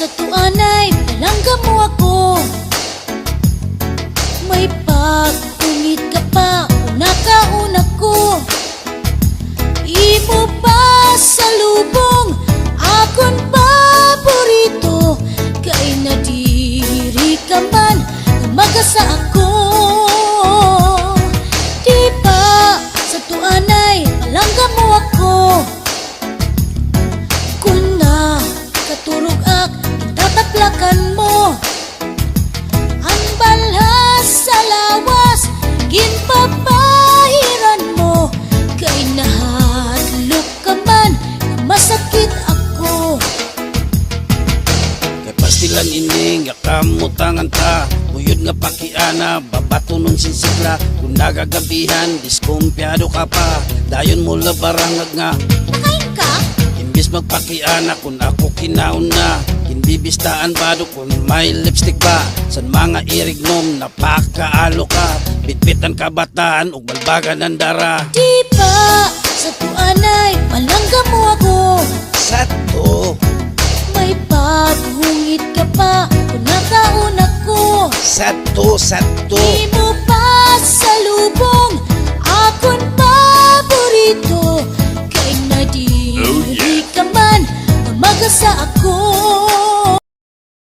sa tuanay Palangga mo ako. May pagpunit ka pa Una ka una ko. Imo pa sa lubong Akon paborito? Kay nadiri ka man Magasa ako. Pastilan ining yakamutangan ta. Buyod nga pakiana, babato nun sinsigla Kung nagagabihan, diskumpyado ka pa. Dayon mo labarangag nga. Kain ka? Imbis magpakiana kung ako kinaon na. Hindi bistaan bado kung may lipstick ba San mga irignom napakaalo ka. Bitbitan kabataan ug balbagan ng dara. Di ba ko sato, sato Di mo pa sa lubong Akon paborito. Kay nadiri Oh, yeah. ka man Magasa ako